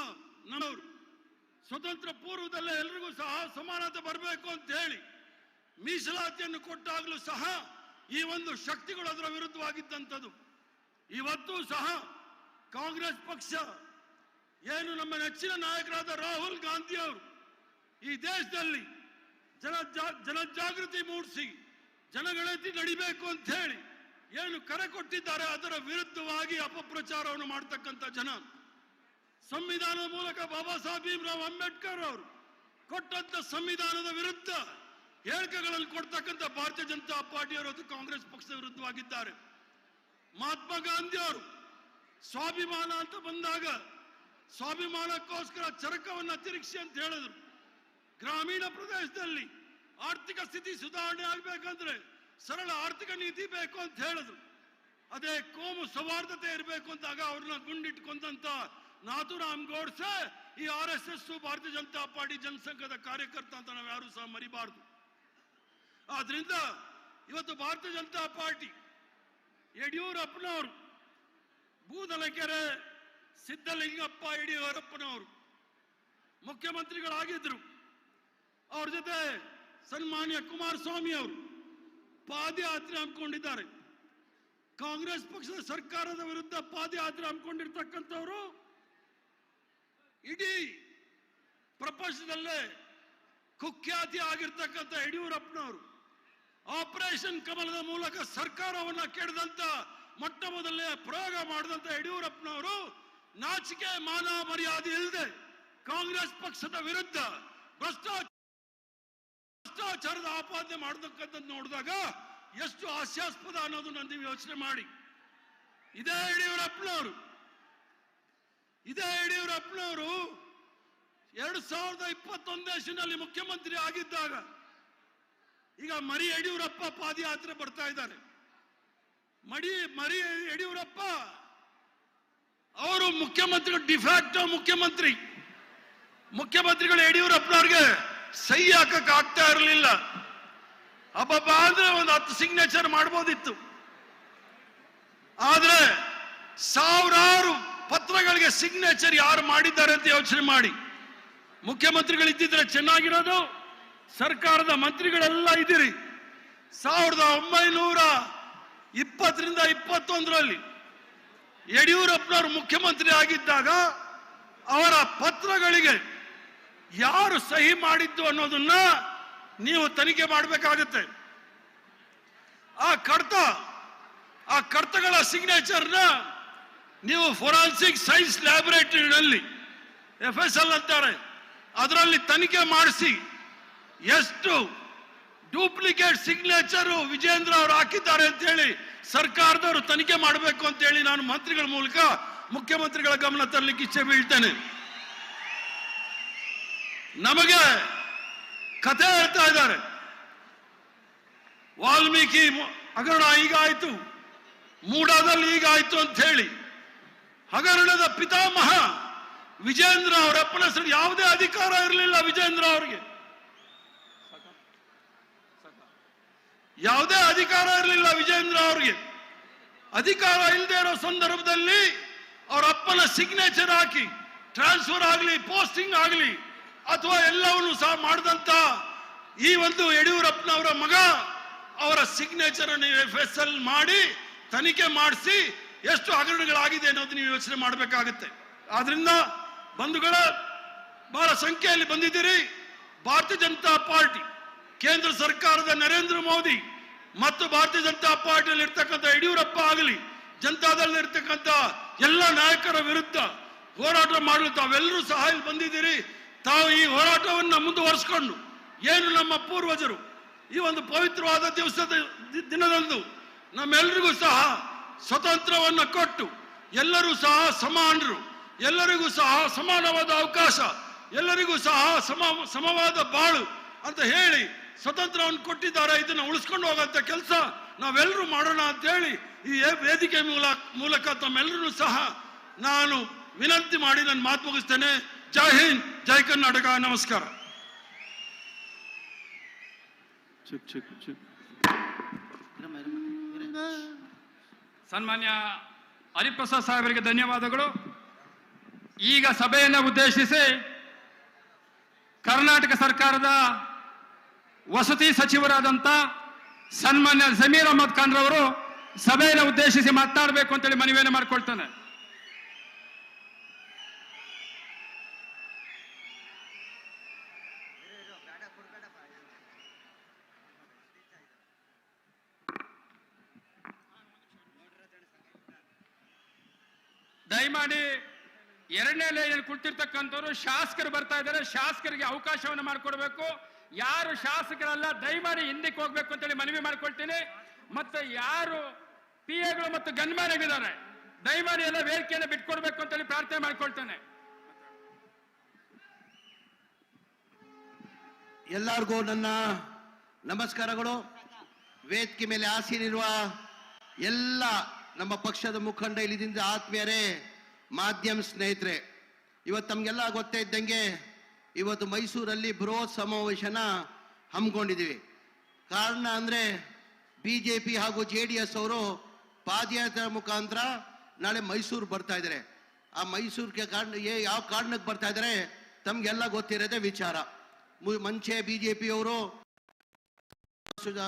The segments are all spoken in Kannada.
ನಮ್ಮವರು. ಸ್ವತಂತ್ರ ಪೂರ್ವದಲ್ಲೇ ಎಲ್ರಿಗೂ ಸಹ ಸಮಾನತೆ ಬರಬೇಕು ಅಂತ ಹೇಳಿ ಮೀಸಲಾತಿಯನ್ನು ಕೊಟ್ಟಾಗಲೂ ಸಹ ಈ ಒಂದು ಶಕ್ತಿಗಳು ಅದರ ವಿರುದ್ಧವಾಗಿದ್ದಂಥದ್ದು. ಇವತ್ತು ಸಹ ಕಾಂಗ್ರೆಸ್ ಪಕ್ಷ ಏನು ನಮ್ಮ ನೆಚ್ಚಿನ ನಾಯಕರಾದ ರಾಹುಲ್ ಗಾಂಧಿ ಅವರು ಈ ದೇಶದಲ್ಲಿ ಜನ ಜನಜಾಗೃತಿ ಮೂಡಿಸಿ ಜನಗಣತಿ ನಡಿಬೇಕು ಅಂತ ಹೇಳಿ ಏನು ಕರೆ ಕೊಟ್ಟಿದ್ದಾರೆ ಅದರ ವಿರುದ್ಧವಾಗಿ ಅಪಪ್ರಚಾರವನ್ನು ಮಾಡ್ತಕ್ಕಂಥ ಜನ. ಸಂವಿಧಾನದ ಮೂಲಕ ಬಾಬಾ ಸಾಹೇಬ್ ಭೀಮರಾವ್ ಅಂಬೇಡ್ಕರ್ ಅವರು ಕೊಟ್ಟಂತ ಸಂವಿಧಾನದ ವಿರುದ್ಧ ಹೇಳಿಕೆಗಳಲ್ಲಿ ಕೊಡ್ತಕ್ಕಂಥ ಭಾರತೀಯ ಜನತಾ ಪಾರ್ಟಿಯವರು ಅದು ಕಾಂಗ್ರೆಸ್ ಪಕ್ಷದ ವಿರುದ್ಧವಾಗಿದ್ದಾರೆ. ಮಹಾತ್ಮ ಗಾಂಧಿ ಅವರು ಸ್ವಾಭಿಮಾನ ಅಂತ ಬಂದಾಗ ಸ್ವಾಭಿಮಾನಕ್ಕೋಸ್ಕರ ಚರಕವನ್ನ ತಿರುಗಿಸಿ ಅಂತ ಹೇಳಿದ್ರು. ಗ್ರಾಮೀಣ ಪ್ರದೇಶದಲ್ಲಿ ಆರ್ಥಿಕ ಸ್ಥಿತಿ ಸುಧಾರಣೆ ಆಗ್ಬೇಕಂದ್ರೆ ಸರಳ ಆರ್ಥಿಕ ನೀತಿ ಬೇಕು ಅಂತ ಹೇಳಿದ್ರು. ಅದೇ ಕೋಮು ಸೌಹಾರ್ದತೆ ಇರಬೇಕು ಅಂದಾಗ ಅವ್ರನ್ನ ಗುಂಡಿಟ್ಕೊಂಡಂತ ನಾಥುರಾಮ್ ಗೋಡ್ಸೆ ಈ R S S Bharatiya Janata party ಜನಸಂಘದ ಕಾರ್ಯಕರ್ತ ಅಂತ ನಾವು ಯಾರು ಸಹ ಮರಿಬಾರದು. ಆದ್ರಿಂದ ಇವತ್ತು ಭಾರತೀಯ ಜನತಾ ಪಾರ್ಟಿ ಯಡಿಯೂರಪ್ಪನವರು, ಬೂದಲಕೆರೆ ಸಿದ್ದಲಿಂಗಪ್ಪ ಯಡಿಯೂರಪ್ಪನವರು ಮುಖ್ಯಮಂತ್ರಿಗಳಾಗಿದ್ದರು ಅವ್ರ ಜೊತೆ ಸನ್ಮಾನ್ಯ ಕುಮಾರಸ್ವಾಮಿ ಅವರು ಪಾದಯಾತ್ರೆ ಹಮ್ಮಿಕೊಂಡಿದ್ದಾರೆ. ಕಾಂಗ್ರೆಸ್ ಪಕ್ಷದ ಸರ್ಕಾರದ ವಿರುದ್ಧ ಪಾದಯಾತ್ರೆ ಹಮ್ಮಿಕೊಂಡಿರ್ತಕ್ಕಂಥವರು ಇಡೀ ಪ್ರಪಂಚದಲ್ಲೇ ಕುಖ್ಯಾತಿ ಆಗಿರ್ತಕ್ಕಂಥ ಯಡಿಯೂರಪ್ಪನವರು ಆಪರೇಷನ್ ಕಮಲದ ಮೂಲಕ ಸರ್ಕಾರವನ್ನ ಕೆಡದಂತ ಮೊಟ್ಟ ಮೊದಲನೇ ಪ್ರಯೋಗ ಮಾಡಿದಂತ ಯಡಿಯೂರಪ್ಪನವರು ನಾಚಿಕೆ ಮಾನ ಮರ್ಯಾದೆ ಇಲ್ಲದೆ ಕಾಂಗ್ರೆಸ್ ಪಕ್ಷದ ವಿರುದ್ಧ ಭ್ರಷ್ಟಾಚಾರ ಭ್ರಷ್ಟಾಚಾರದ ಆಪಾದನೆ ಮಾಡತಕ್ಕಂಥದ್ದು ನೋಡಿದಾಗ ಎಷ್ಟು ಹಾಸ್ಯಾಸ್ಪದ ಅನ್ನೋದು ನೀವು ಯೋಚನೆ ಮಾಡಿ. ಇದೇ ಯಡಿಯೂರಪ್ಪನವರು. ಇದೇ ಯಡಿಯೂರಪ್ಪನವರು ಎರಡು ಸಾವಿರದ ಇಪ್ಪತ್ತೊಂದನೇ ಇಸ್ವಿನಲ್ಲಿ ಮುಖ್ಯಮಂತ್ರಿ ಆಗಿದ್ದಾಗ ಈಗ ಮರಿ ಯಡಿಯೂರಪ್ಪ ಪಾದಯಾತ್ರೆ ಬರ್ತಾ ಇದ್ದಾರೆ. ಮಡಿ, ಮರಿ ಯಡಿಯೂರಪ್ಪ ಅವರು ಮುಖ್ಯಮಂತ್ರಿಗಳು ಡಿಫ್ಯಾಕ್ಟೋ ಮುಖ್ಯಮಂತ್ರಿ. ಮುಖ್ಯಮಂತ್ರಿಗಳು ಯಡಿಯೂರಪ್ಪನವ್ರಿಗೆ ಸಹಿ ಹಾಕಕ್ ಆಗ್ತಾ ಇರಲಿಲ್ಲ. ಅಬ್ಬಬ್ಬ ಅಂದ್ರೆ ಒಂದು ಹತ್ತು ಸಿಗ್ನೇಚರ್ ಮಾಡ್ಬೋದಿತ್ತು. ಆದ್ರೆ ಸಾವಿರಾರು ಪತ್ರಗಳಿಗೆ ಸಿಗ್ನೇಚರ್ ಯಾರು ಮಾಡಿದ್ದಾರೆ ಅಂತ ಯೋಚನೆ ಮಾಡಿ. ಮುಖ್ಯಮಂತ್ರಿಗಳು ಇದ್ದಿದ್ರೆ ಚೆನ್ನಾಗಿರೋದು, ಸರ್ಕಾರದ ಮಂತ್ರಿಗಳೆಲ್ಲ ಇದ್ದೀರಿ. ಸಾವಿರದ ಒಂಬೈನೂರ ಇಪ್ಪತ್ತರಿಂದ ಇಪ್ಪತ್ತೊಂದರಲ್ಲಿ ಯಡಿಯೂರಪ್ಪನವರು ಮುಖ್ಯಮಂತ್ರಿ ಆಗಿದ್ದಾಗ ಅವರ ಪತ್ರಗಳಿಗೆ ಯಾರು ಸಹಿ ಮಾಡಿದ್ದು ಅನ್ನೋದನ್ನ ನೀವು ತನಿಖೆ ಮಾಡಬೇಕಾಗುತ್ತೆ. ಆ ಕರ್ತ, ಆ ಕಡತಗಳ ಸಿಗ್ನೇಚರ್ನ ನೀವು ಫೊರಾನ್ಸಿಕ್ ಸೈನ್ಸ್ ಲ್ಯಾಬೊರೇಟರಿನಲ್ಲಿ ಎಫ್ ಎಸ್ ಎಲ್ ಅಂತಾರೆ. ಅದರಲ್ಲಿ ತನಿಖೆ ಮಾಡಿಸಿ ಎಷ್ಟು ಡೂಪ್ಲಿಕೇಟ್ ಸಿಗ್ನೇಚರು ವಿಜೇಂದ್ರ ಅವರು ಹಾಕಿದ್ದಾರೆ ಅಂತೇಳಿ ಸರ್ಕಾರದವರು ತನಿಖೆ ಮಾಡಬೇಕು ಅಂತೇಳಿ ನಾನು ಮಂತ್ರಿಗಳ ಮೂಲಕ ಮುಖ್ಯಮಂತ್ರಿಗಳ ಗಮನ ತರಲಿಕ್ಕೆ ಇಚ್ಛೆ ಬೀಳ್ತೇನೆ. ನಮಗೆ ಕಥೆ ಹೇಳ್ತಾ ಇದ್ದಾರೆ. ವಾಲ್ಮೀಕಿ ಹಗರಣ ಹಗರಣ ಈಗಾಯ್ತು ಮೂಡಾದಲ್ಲಿ ಈಗಾಯ್ತು ಅಂತ ಹೇಳಿ. ಹಗರಣದ ಪಿತಾಮಹ ವಿಜೇಂದ್ರ ಅವರ ಅಪ್ಪನ ಹೆಸರು ಯಾವುದೇ ಅಧಿಕಾರ ಇರಲಿಲ್ಲ ವಿಜೇಂದ್ರ ಅವರಿಗೆ. ಯಾವುದೇ ಅಧಿಕಾರ ಇರಲಿಲ್ಲ ವಿಜೇಂದ್ರ ಅವರಿಗೆ. ಅಧಿಕಾರ ಇಲ್ಲದೆ ಇರೋ ಸಂದರ್ಭದಲ್ಲಿ ಅವರ ಅಪ್ಪನ ಸಿಗ್ನೇಚರ್ ಹಾಕಿ ಟ್ರಾನ್ಸ್ಫರ್ ಆಗಲಿ ಪೋಸ್ಟಿಂಗ್ ಆಗಲಿ, ಅಥವಾ ಎಲ್ಲವನ್ನು ಸಹ ಮಾಡಿದಂತ ಈ ಒಂದು ಯಡಿಯೂರಪ್ಪನವರ ಮಗ ಅವರ ಸಿಗ್ನೇಚರ್ ನೀವು ಎಫ್ ಎಸ್ ಎಲ್ ಮಾಡಿ ತನಿಖೆ ಮಾಡಿಸಿ ಎಷ್ಟು ಹಗರಣಗಳಾಗಿದೆ ಅನ್ನೋದು ನೀವು ಯೋಚನೆ ಮಾಡಬೇಕಾಗುತ್ತೆ. ಆದ್ರಿಂದ ಬಂಧುಗಳ, ಬಹಳ ಸಂಖ್ಯೆಯಲ್ಲಿ ಬಂದಿದ್ದೀರಿ. ಭಾರತೀಯ ಜನತಾ ಪಾರ್ಟಿ, ಕೇಂದ್ರ ಸರ್ಕಾರದ ನರೇಂದ್ರ ಮೋದಿ ಮತ್ತು ಭಾರತೀಯ ಜನತಾ ಪಾರ್ಟಿಯಲ್ಲಿ ಇರ್ತಕ್ಕಂಥ ಯಡಿಯೂರಪ್ಪ ಆಗಲಿ ಜನತಾದಲ್ಲಿ ಇರ್ತಕ್ಕಂಥ ಎಲ್ಲ ನಾಯಕರ ವಿರುದ್ಧ ಹೋರಾಟ ಮಾಡಲು ತಾವೆಲ್ಲರೂ ಸಹ ಇಲ್ಲಿ ಬಂದಿದ್ದೀರಿ. ತಾವು ಈ ಹೋರಾಟವನ್ನು ಮುಂದುವರಿಸಿಕೊಂಡು ಏನು ನಮ್ಮ ಪೂರ್ವಜರು ಈ ಒಂದು ಪವಿತ್ರವಾದ ದಿವಸದ ದಿನದಂದು ನಮ್ಮೆಲ್ರಿಗೂ ಸಹ ಸ್ವತಂತ್ರವನ್ನ ಕೊಟ್ಟು ಎಲ್ಲರೂ ಸಹ ಸಮಾನರು ಎಲ್ಲರಿಗೂ ಸಹ ಸಮಾನವಾದ ಅವಕಾಶ ಎಲ್ಲರಿಗೂ ಸಹ ಸಮ ಸಮವಾದ ಬಾಳು ಅಂತ ಹೇಳಿ ಸ್ವತಂತ್ರವನ್ನು ಕೊಟ್ಟಿದ್ದಾರೆ. ಇದನ್ನು ಉಳಿಸ್ಕೊಂಡು ಹೋಗೋಂಥ ಕೆಲಸ ನಾವೆಲ್ಲರೂ ಮಾಡೋಣ ಅಂತ ಹೇಳಿ ಈ ವೇದಿಕೆ ಮೂಲಕ ಮೂಲಕ ತಮ್ಮೆಲ್ಲರೂ ಸಹ ನಾನು ವಿನಂತಿ ಮಾಡಿ ನನ್ನ ಮಾತು ಮುಗಿಸ್ತೇನೆ. ಜೈ ಹಿಂದ್ ಜೈ ಕರ್ನಾಟಕ. ನಮಸ್ಕಾರ. ಚಿಕ್ ಚಿಕ್ ಸನ್ಮಾನ್ಯ ಹರಿಪ್ರಸಾದ್ ಸಾಹೇಬರಿಗೆ ಧನ್ಯವಾದಗಳು. ಈಗ ಸಭೆಯನ್ನು ಉದ್ದೇಶಿಸಿ ಕರ್ನಾಟಕ ಸರ್ಕಾರದ ವಸತಿ ಸಚಿವರಾದಂಥ ಸನ್ಮಾನ್ಯ ಜಮೀರ್ ಅಹಮದ್ ಖಾನ್ ರವರು ಸಭೆಯನ್ನು ಉದ್ದೇಶಿಸಿ ಮಾತನಾಡಬೇಕು ಅಂತೇಳಿ ಮನವಿಯನ್ನು ಮಾಡ್ಕೊಳ್ತಾನೆ. ದಯಮಾಡಿ ಎರಡನೇ ಲೈನಲ್ಲಿ ಕುಳಿತಿರ್ತಕ್ಕಂಥವ್ರು ಶಾಸಕರು ಬರ್ತಾ ಇದ್ದಾರೆ. ಶಾಸಕರಿಗೆ ಅವಕಾಶವನ್ನು ಮಾಡಿಕೊಡ್ಬೇಕು. ಯಾರು ಶಾಸಕರಲ್ಲ, ದಯಮಾಡಿ ಹಿಂದಕ್ಕೆ ಹೋಗ್ಬೇಕು ಅಂತೇಳಿ ಮನವಿ ಮಾಡ್ಕೊಳ್ತೀನಿ. ಮತ್ತೆ ಯಾರು ಪಿ ಎಗಳು ಮತ್ತು ಗನ್ಮ್ಯಾನ್ಗಳಿದ್ದಾರೆ ದಯಮಾಡಿ ಎಲ್ಲ ವೇದಿಕೆಯನ್ನು ಬಿಟ್ಕೊಡ್ಬೇಕು ಅಂತೇಳಿ ಪ್ರಾರ್ಥನೆ ಮಾಡ್ಕೊಳ್ತೇನೆ. ಎಲ್ಲರಿಗೂ ನನ್ನ ನಮಸ್ಕಾರಗಳು. ವೇದಿಕೆ ಮೇಲೆ ಆಸೀನಿರುವ ಎಲ್ಲ ನಮ್ಮ ಪಕ್ಷದ ಮುಖಂಡ ಇಲ್ಲಿದಿಂದ ಆತ್ಮೀಯರೇ ಮಾಧ್ಯಮ ಸ್ನೇಹಿತರೆ, ಇವತ್ತು ತಮಗೆಲ್ಲ ಗೊತ್ತೇ ಇದ್ದಂಗೆ ಇವತ್ತು ಮೈಸೂರಲ್ಲಿ ಬೃಹತ್ ಸಮಾವೇಶನ ಹಮ್ಮಿಕೊಂಡಿದ್ದೀವಿ. ಕಾರಣ ಅಂದರೆ ಬಿ ಜೆ ಪಿ ಹಾಗೂ ಜೆ ಡಿ ಎಸ್ ಅವರು ಪಾದಯಾತ್ರೆ ಮುಖಾಂತರ ನಾಳೆ ಮೈಸೂರು ಬರ್ತಾ ಇದ್ದಾರೆ. ಆ ಮೈಸೂರಿಗೆ ಕಾರಣ ಏ- ಯಾವ ಕಾರಣಕ್ಕೆ ಬರ್ತಾ ಇದ್ದಾರೆ ತಮಗೆಲ್ಲ ಗೊತ್ತಿರೋದೇ ವಿಚಾರ. ಮುಂಚೆ ಬಿ ಜೆ ಪಿಯವರು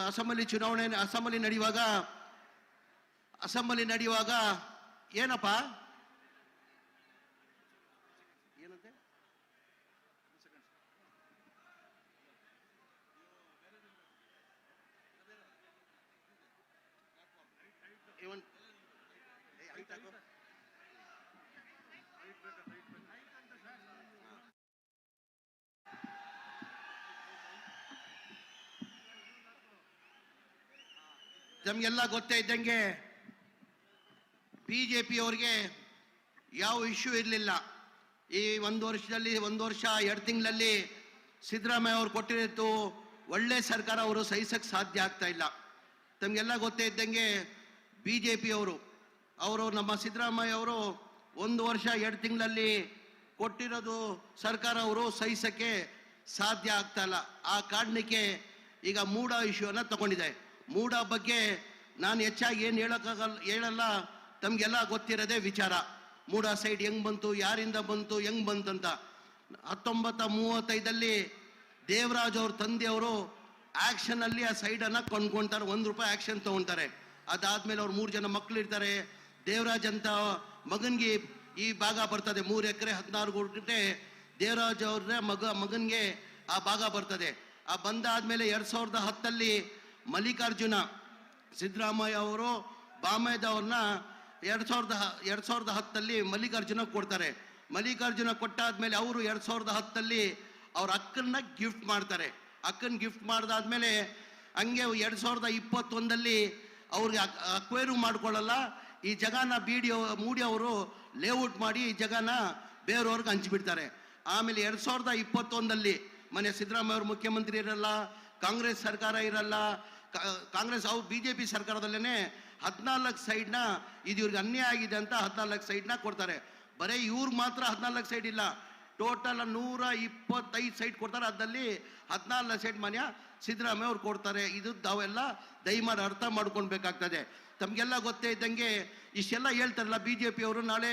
ಅಸೆಂಬ್ಲಿ ಚುನಾವಣೆ, ಅಸೆಂಬ್ಲಿ ನಡೆಯುವಾಗ ಅಸೆಂಬ್ಲಿ ನಡೆಯುವಾಗ ಏನಪ್ಪ? ನಮ್ಗೆಲ್ಲ ಗೊತ್ತೇ ಇದ್ದಂಗೆ ಬಿ ಜೆ ಪಿಯವ್ರಿಗೆ ಯಾವ ಇಶ್ಯೂ ಇರಲಿಲ್ಲ. ಈ ಒಂದು ವರ್ಷದಲ್ಲಿ, ಒಂದು ವರ್ಷ, ಎರಡು ತಿಂಗಳಲ್ಲಿ ಸಿದ್ದರಾಮಯ್ಯ ಅವ್ರು ಕೊಟ್ಟಿರೋದು ಒಳ್ಳೆ ಸರ್ಕಾರ ಅವರು ಸಹಿಸಕ್ಕೆ ಸಾಧ್ಯ ಆಗ್ತಾ ಇಲ್ಲ. ತಮಗೆಲ್ಲ ಗೊತ್ತೇ ಇದ್ದಂಗೆ ಬಿ ಜೆ ಪಿ ಅವರು ನಮ್ಮ ಸಿದ್ದರಾಮಯ್ಯ ಅವರು ಒಂದು ವರ್ಷ, ಎರಡು ತಿಂಗಳಲ್ಲಿ ಕೊಟ್ಟಿರೋದು ಸರ್ಕಾರ ಅವರು ಸಹಿಸಕ್ಕೆ ಸಾಧ್ಯ ಆಗ್ತಾ ಇಲ್ಲ. ಆ ಕಾರಣಕ್ಕೆ ಈಗ ಮೂಡ ಇಶ್ಯೂನ ತಗೊಂಡಿದೆ ಮೂಡ ಬಗ್ಗೆ ನಾನು ಹೆಚ್ಚಾಗಿ ಏನು ಹೇಳೋಕ್ಕಾಗಲ್ಲ ಹೇಳಲ್ಲ. ತಮಗೆಲ್ಲ ಗೊತ್ತಿರೋದೇ ವಿಚಾರ. ಮೂಡ ಸೈಡ್ ಹೆಂಗೆ ಬಂತು, ಯಾರಿಂದ ಬಂತು, ಹೆಂಗ್ ಬಂತಂತ. ಹತ್ತೊಂಬತ್ತ ಮೂವತ್ತೈದಲ್ಲಿ ದೇವರಾಜ್ ಅವ್ರ ತಂದೆಯವರು ಆಕ್ಷನ್ ಅಲ್ಲಿ ಆ ಸೈಡ್ ಅನ್ನ ಕೊಂಡ್ಕೊಂತಾರೆ. ಒಂದ್ ರೂಪಾಯಿ ಆಕ್ಷನ್ ತಗೊಂತಾರೆ. ಅದಾದಮೇಲೆ ಅವ್ರು ಮೂರು ಜನ ಮಕ್ಕಳು ಇರ್ತಾರೆ ದೇವರಾಜ್ ಅಂತ ಮಗನಿಗೆ ಈ ಭಾಗ ಬರ್ತದೆ. ಮೂರು ಎಕರೆ, ಹದಿನಾರು ಗುಂಟೆ ದೇವರಾಜ್ ಅವ್ರ ಮಗ, ಮಗನಿಗೆ ಆ ಭಾಗ ಬರ್ತದೆ. ಆ ಬಂದಾದ್ಮೇಲೆ ಎರಡು ಸಾವಿರದ ಹತ್ತಲ್ಲಿ ಮಲ್ಲಿಕಾರ್ಜುನ ಸಿದ್ದರಾಮಯ್ಯ ಅವರು ಬಾಮೇದವ್ರನ್ನ ಎರಡು ಸಾವಿರದ ಎರಡು ಸಾವಿರದ ಹತ್ತಲ್ಲಿ ಮಲ್ಲಿಕಾರ್ಜುನ ಕೊಡ್ತಾರೆ. ಮಲ್ಲಿಕಾರ್ಜುನ ಕೊಟ್ಟಾದ್ಮೇಲೆ ಅವರು ಎರಡು ಸಾವಿರದ ಹತ್ತಲ್ಲಿ ಅವ್ರ ಅಕ್ಕನ್ನ ಗಿಫ್ಟ್ ಮಾಡ್ತಾರೆ. ಅಕ್ಕನ್ ಗಿಫ್ಟ್ ಮಾಡಿದಾದ್ಮೇಲೆ ಹಂಗೆ ಎರಡು ಸಾವಿರದ ಇಪ್ಪತ್ತೊಂದಲ್ಲಿ ಅವ್ರಿಗೆ ಅಕ್ವೇರು ಮಾಡ್ಕೊಳ್ಳಲ್ಲ. ಈ ಜಗನ ಬಿ ಮೂಡಿ ಅವರು ಲೇಔಟ್ ಮಾಡಿ ಈ ಜಗನ ಬೇರೆಯವ್ರಿಗೆ ಹಂಚಿಬಿಡ್ತಾರೆ. ಆಮೇಲೆ ಎರಡು ಸಾವಿರದ ಇಪ್ಪತ್ತೊಂದಲ್ಲಿ ಮನೆ ಸಿದ್ದರಾಮಯ್ಯ ಅವರು ಮುಖ್ಯಮಂತ್ರಿ ಇರಲ್ಲ, ಕಾಂಗ್ರೆಸ್ ಸರ್ಕಾರ ಇರಲ್ಲ ಕಾಂಗ್ರೆಸ್ ಅವು ಬಿ ಜೆ ಪಿ ಸರ್ಕಾರದಲ್ಲೇ ಹದಿನಾಲ್ಕು ಸೈಡ್ನ ಇದು ಇವ್ರಿಗೆ ಅನ್ಯಾಯ ಆಗಿದೆ ಅಂತ ಹದಿನಾಲ್ಕು ಸೈಡ್ನ ಕೊಡ್ತಾರೆ. ಬರೀ ಇವ್ರಿಗೆ ಮಾತ್ರ ಹದಿನಾಲ್ಕು ಸೈಡ್ ಇಲ್ಲ. ಟೋಟಲ್ ನೂರ ಇಪ್ಪತ್ತೈದು ಸೈಡ್ ಕೊಡ್ತಾರೆ. ಅದರಲ್ಲಿ ಹದಿನಾಲ್ಕು ಸೈಡ್ ಮನ್ಯ ಸಿದ್ದರಾಮಯ್ಯ ಅವ್ರು ಕೊಡ್ತಾರೆ. ಇದು ತಾವೆಲ್ಲ ದಯಮಾಡಿ ಅರ್ಥ ಮಾಡ್ಕೊಳ್ಬೇಕಾಗ್ತದೆ. ತಮಗೆಲ್ಲ ಗೊತ್ತೇ ಇದ್ದಂಗೆ ಇಷ್ಟೆಲ್ಲ ಹೇಳ್ತಾರಲ್ಲ ಬಿ ಜೆ ಅವರು. ನಾಳೆ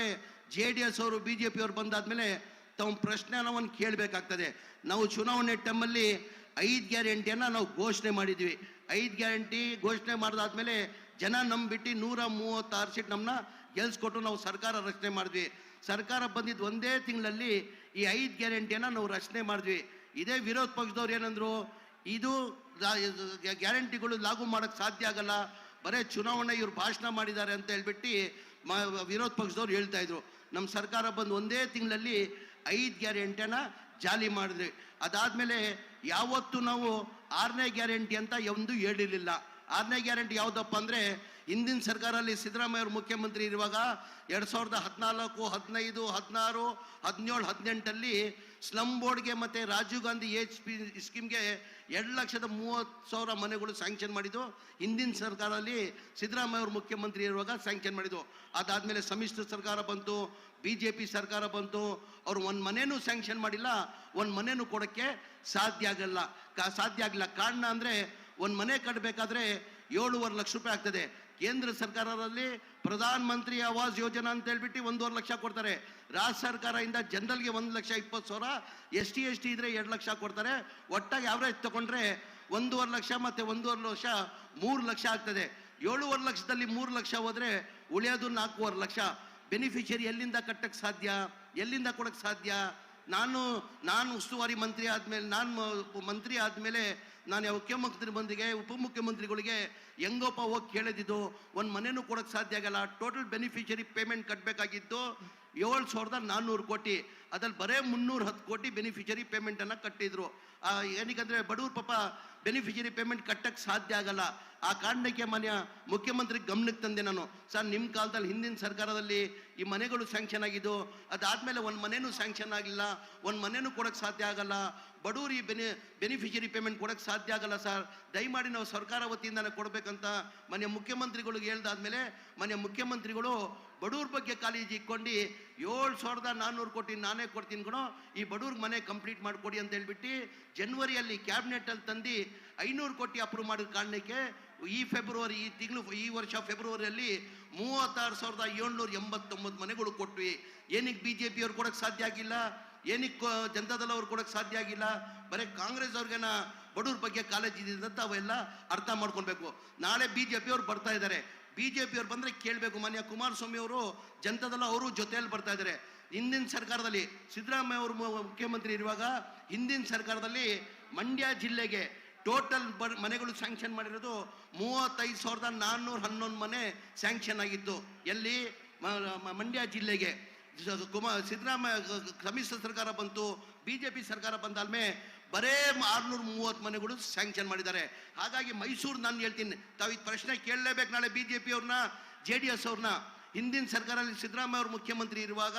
ಜೆ ಡಿ ಎಸ್ ಅವರು ಬಿ ಜೆ ಪಿ ಅವ್ರು ಬಂದಾದ್ಮೇಲೆ ಪ್ರಶ್ನೆನ ಒಂದು ಕೇಳಬೇಕಾಗ್ತದೆ. ನಾವು ಚುನಾವಣೆ ಟೈಮಲ್ಲಿ ಐದು ಗ್ಯಾರಂಟಿಯನ್ನು ನಾವು ಘೋಷಣೆ ಮಾಡಿದ್ವಿ. ಐದು ಗ್ಯಾರಂಟಿ ಘೋಷಣೆ ಮಾಡಿದಾದ್ಮೇಲೆ ಜನ ನಂಬಿಟ್ಟು ನೂರ ಮೂವತ್ತಾರು ಸೀಟ್ ನಮ್ಮನ್ನ ಗೆಲ್ಸ್ಕೊಟ್ಟು ನಾವು ಸರ್ಕಾರ ರಚನೆ ಮಾಡಿದ್ವಿ. ಸರ್ಕಾರ ಬಂದಿದ್ದು ಒಂದೇ ತಿಂಗಳಲ್ಲಿ ಈ ಐದು ಗ್ಯಾರಂಟಿಯನ್ನು ನಾವು ರಚನೆ ಮಾಡಿದ್ವಿ. ಇದೇ ವಿರೋಧ ಪಕ್ಷದವ್ರು ಏನಂದ್ರು, ಇದು ಗ್ಯಾರಂಟಿಗಳು ಲಾಗು ಮಾಡೋಕ್ಕೆ ಸಾಧ್ಯ ಆಗಲ್ಲ. ಬರೇ ಚುನಾವಣೆ ಇವ್ರು ಭಾಷಣ ಮಾಡಿದ್ದಾರೆ ಅಂತ ಹೇಳ್ಬಿಟ್ಟು ವಿರೋಧ ಪಕ್ಷದವ್ರು ಹೇಳ್ತಾ ಇದ್ರು. ನಮ್ಮ ಸರ್ಕಾರ ಬಂದು ಒಂದೇ ತಿಂಗಳಲ್ಲಿ ಐದು ಗ್ಯಾರಂಟಿನ ಜಾಲಿ ಮಾಡಿದ್ರಿ. ಅದಾದಮೇಲೆ ಯಾವತ್ತು ನಾವು ಆರನೇ ಗ್ಯಾರಂಟಿ ಅಂತ ಒಂದು ಹೇಳಿರಲಿಲ್ಲ. ಆರನೇ ಗ್ಯಾರಂಟಿ ಯಾವುದಪ್ಪ ಅಂದ್ರೆ ಹಿಂದಿನ ಸರ್ಕಾರಲ್ಲಿ ಸಿದ್ದರಾಮಯ್ಯ ಅವರು ಮುಖ್ಯಮಂತ್ರಿ ಇರುವಾಗ ಎರಡು ಸಾವಿರದ ಹದಿನಾಲ್ಕು, ಹದಿನೈದು, ಹದಿನಾರು, ಹದಿನೇಳು, ಹದಿನೆಂಟಲ್ಲಿ ಸ್ಲಮ್ ಬೋರ್ಡ್ಗೆ ಮತ್ತೆ ರಾಜೀವ್ ಗಾಂಧಿ ಎಚ್ ಪಿ ಸ್ಕೀಮ್ಗೆ ಎರಡು ಲಕ್ಷದ ಮೂವತ್ತು ಸಾವಿರ ಮನೆಗಳು ಸ್ಯಾಂಕ್ಷನ್ ಮಾಡಿದ್ದು. ಹಿಂದಿನ ಸರ್ಕಾರದಲ್ಲಿ ಸಿದ್ದರಾಮಯ್ಯ ಅವರು ಮುಖ್ಯಮಂತ್ರಿ ಇರುವಾಗ ಸ್ಯಾಂಕ್ಷನ್ ಮಾಡಿದ್ದು. ಅದಾದ್ಮೇಲೆ ಸಮ್ಮಿಶ್ರ ಸರ್ಕಾರ ಬಂತು ಬಿ ಜೆ ಪಿ ಸರ್ಕಾರ ಬಂತು. ಅವರು ಒಂದು ಮನೆಯೂ ಸ್ಯಾಂಕ್ಷನ್ ಮಾಡಿಲ್ಲ, ಒಂದು ಮನೆಯೂ ಕೊಡೋಕ್ಕೆ ಸಾಧ್ಯ ಆಗಲ್ಲ. ಸಾಧ್ಯ ಆಗಿಲ್ಲ ಕಾರಣ ಅಂದರೆ ಒಂದು ಮನೆ ಕಟ್ಟಬೇಕಾದ್ರೆ ಏಳುವರೆ ಲಕ್ಷ ರೂಪಾಯಿ ಆಗ್ತದೆ. ಕೇಂದ್ರ ಸರ್ಕಾರದಲ್ಲಿ ಪ್ರಧಾನ ಮಂತ್ರಿ ಆವಾಸ್ ಯೋಜನಾ ಅಂತ ಹೇಳ್ಬಿಟ್ಟು ಒಂದೂವರೆ ಲಕ್ಷ ಕೊಡ್ತಾರೆ. ರಾಜ್ಯ ಸರ್ಕಾರದಿಂದ ಜನರಲ್ಗೆ ಒಂದು ಲಕ್ಷ ಇಪ್ಪತ್ತು ಸಾವಿರ ಎಸ್ ಟಿ ಎಸ್ ಟಿ ಇದ್ರೆ ಎರಡು ಲಕ್ಷ ಕೊಡ್ತಾರೆ. ಒಟ್ಟಾಗಿ ಆವ್ರೇಜ್ ತಗೊಂಡ್ರೆ ಒಂದೂವರೆ ಲಕ್ಷ ಮತ್ತೆ ಒಂದೂವರೆ ಲಕ್ಷ ಮೂರು ಲಕ್ಷ ಆಗ್ತದೆ. ಏಳುವರೆ ಲಕ್ಷದಲ್ಲಿ ಮೂರು ಲಕ್ಷ ಹೋದರೆ ಉಳಿಯೋದು ನಾಲ್ಕೂವರೆ ಲಕ್ಷ. ಬೆನಿಫಿಷರಿ ಎಲ್ಲಿಂದ ಕಟ್ಟಕ್ಕೆ ಸಾಧ್ಯ? ಎಲ್ಲಿಂದ ಕೊಡಕ್ಕೆ ಸಾಧ್ಯ? ನಾನು ನಾನು ಉಸ್ತುವಾರಿ ಮಂತ್ರಿ ಆದಮೇಲೆ, ನಾನು ಮಂತ್ರಿ ಆದಮೇಲೆ ನಾನು ಯಾವ ಮುಖ್ಯಮಂತ್ರಿ ಬಂದಿಗೆ, ಉಪಮುಖ್ಯಮಂತ್ರಿಗಳಿಗೆ ಹೆಂಗಪ್ಪ ಹೋಗಿ ಕೇಳಿದ್ದು, ಒಂದು ಮನೆನೂ ಕೊಡೋಕ್ಕೆ ಸಾಧ್ಯ ಆಗಲ್ಲ ಟೋಟಲ್ ಬೆನಿಫಿಷರಿ ಪೇಮೆಂಟ್ ಕಟ್ಟಬೇಕಾಗಿದ್ದು ಏಳು ಸಾವಿರದ ನಾನ್ನೂರು ಕೋಟಿ. ಅದ್ರಲ್ಲಿ ಬರೇ ಮುನ್ನೂರು ಹತ್ತು ಕೋಟಿ ಬೆನಿಫಿಷರಿ ಪೇಮೆಂಟನ್ನು ಕಟ್ಟಿದ್ರು. ಏನಕ್ಕಂದ್ರೆ ಬಡವ್ರ ಪಾಪ ಬೆನಿಫಿಷರಿ ಪೇಮೆಂಟ್ ಕಟ್ಟಕ್ಕೆ ಸಾಧ್ಯ ಆಗಲ್ಲ. ಆ ಕಾರಣಕ್ಕೆ ಮನೆಯ ಮುಖ್ಯಮಂತ್ರಿ ಗಮನಕ್ಕೆ ತಂದೆ ನಾನು. ಸರ್ ನಿಮ್ಮ ಕಾಲದಲ್ಲಿ ಹಿಂದಿನ ಸರ್ಕಾರದಲ್ಲಿ ಈ ಮನೆಗಳು ಸ್ಯಾಂಕ್ಷನ್ ಆಗಿದ್ದು, ಅದಾದ್ಮೇಲೆ ಒಂದು ಮನೆನೂ ಸ್ಯಾಂಕ್ಷನ್ ಆಗಿಲ್ಲ, ಒಂದು ಮನೆನೂ ಕೊಡೋಕ್ಕೆ ಸಾಧ್ಯ ಆಗಲ್ಲ. ಬಡವ್ರು ಈ ಬೆನಿ ಬೆನಿಫಿಷರಿ ಪೇಮೆಂಟ್ ಕೊಡೋಕ್ಕೆ ಸಾಧ್ಯ ಆಗಲ್ಲ ಸರ್. ದಯಮಾಡಿ ನಾವು ಸರ್ಕಾರ ವತಿಯಿಂದನೇ ಕೊಡಬೇಕಂತ ಮನೆಯ ಮುಖ್ಯಮಂತ್ರಿಗಳಿಗೆ ಹೇಳ್ದಾದ್ಮೇಲೆ ಮನೆಯ ಮುಖ್ಯಮಂತ್ರಿಗಳು ಬಡವ್ರ ಬಗ್ಗೆ ಕಾಲೇಜ್ ಇಕ್ಕೊಂಡು ಏಳು ಸಾವಿರದ ನಾನ್ನೂರು ಕೋಟಿ ನಾನೇ ಕೊಡ್ತೀನಿ ಕಣೋ, ಈ ಬಡವ್ರಿಗೆ ಮನೆ ಕಂಪ್ಲೀಟ್ ಮಾಡಿಕೊಡಿ ಅಂತ ಹೇಳ್ಬಿಟ್ಟು ಜನ್ವರಿಯಲ್ಲಿ ಕ್ಯಾಬಿನೆಟಲ್ಲಿ ತಂದು ಐನೂರು ಕೋಟಿ ಅಪ್ರೂವ್ ಮಾಡಿದ ಕಾರಣಕ್ಕೆ ಈ ಫೆಬ್ರವರಿ, ಈ ತಿಂಗಳು, ಈ ವರ್ಷ ಫೆಬ್ರವರಿಯಲ್ಲಿ ಮೂವತ್ತಾರು ಸಾವಿರದ ಏಳ್ನೂರ ಎಂಬತ್ತೊಂಬತ್ತು ಮನೆಗಳು ಕೊಟ್ವಿ. ಏನಕ್ಕೆ ಬಿ ಜೆ ಪಿಯವ್ರು ಕೊಡಕ್ಕೆ ಸಾಧ್ಯ ಆಗಿಲ್ಲ? ಏನಕ್ಕೆ ಜನತಾದಳ ಅವ್ರು ಕೊಡಕ್ಕೆ ಸಾಧ್ಯ ಆಗಿಲ್ಲ? ಬರೀ ಕಾಂಗ್ರೆಸ್ ಅವ್ರಿಗೇನ ಬಡವ್ರ ಬಗ್ಗೆ ಕಾಲೇಜ್ ಇದೆ ಅಂತ ಅವೆಲ್ಲ ಅರ್ಥ ಮಾಡ್ಕೊಳ್ಬೇಕು. ನಾಳೆ ಬಿ ಜೆ ಪಿಯವ್ರು ಬರ್ತಾ ಇದ್ದಾರೆ. ಬಿ ಜೆ ಪಿಯವ್ರು ಬಂದರೆ ಕೇಳಬೇಕು ಮಾನ್ಯ. ಕುಮಾರಸ್ವಾಮಿ ಅವರು ಜನತಾದಲ್ಲ ಅವರು ಜೊತೆಯಲ್ಲಿ ಬರ್ತಾ ಇದ್ದಾರೆ. ಹಿಂದಿನ ಸರ್ಕಾರದಲ್ಲಿ ಸಿದ್ದರಾಮಯ್ಯ ಅವರು ಮುಖ್ಯಮಂತ್ರಿ ಇರುವಾಗ ಹಿಂದಿನ ಸರ್ಕಾರದಲ್ಲಿ ಮಂಡ್ಯ ಜಿಲ್ಲೆಗೆ ಟೋಟಲ್ ಬ ಮನೆಗಳು ಸ್ಯಾಂಕ್ಷನ್ ಮಾಡಿರೋದು ಮೂವತ್ತೈದು ಸಾವಿರದ ನಾನ್ನೂರ ಹನ್ನೊಂದು ಮನೆ ಸ್ಯಾಂಕ್ಷನ್ ಆಗಿತ್ತು. ಎಲ್ಲಿ? ಮಂಡ್ಯ ಜಿಲ್ಲೆಗೆ. ಕುಮಾರ್ ಸಿದ್ದರಾಮಯ್ಯ ಸಮ್ಮಿಶ್ರ ಸರ್ಕಾರ ಬಂತು ಬಿ ಜೆ ಪಿ ಸರ್ಕಾರ ಬಂದಾದ್ಮೇಲೆ ಬರೇ ಆರ್ನೂರ ಮೂವತ್ತು ಮನೆಗಳು ಸ್ಯಾಂಕ್ಷನ್ ಮಾಡಿದ್ದಾರೆ. ಹಾಗಾಗಿ ಮೈಸೂರು ನಾನು ಹೇಳ್ತೀನಿ, ತಾವು ಈ ಪ್ರಶ್ನೆ ಕೇಳಲೇಬೇಕು ನಾಳೆ ಬಿ ಜೆ ಪಿ ಅವ್ರನ್ನ ಜೆ ಡಿ ಎಸ್ ಅವ್ರನ್ನ ಹಿಂದಿನ ಸರ್ಕಾರದಲ್ಲಿ ಸಿದ್ದರಾಮಯ್ಯ ಅವರು ಮುಖ್ಯಮಂತ್ರಿ ಇರುವಾಗ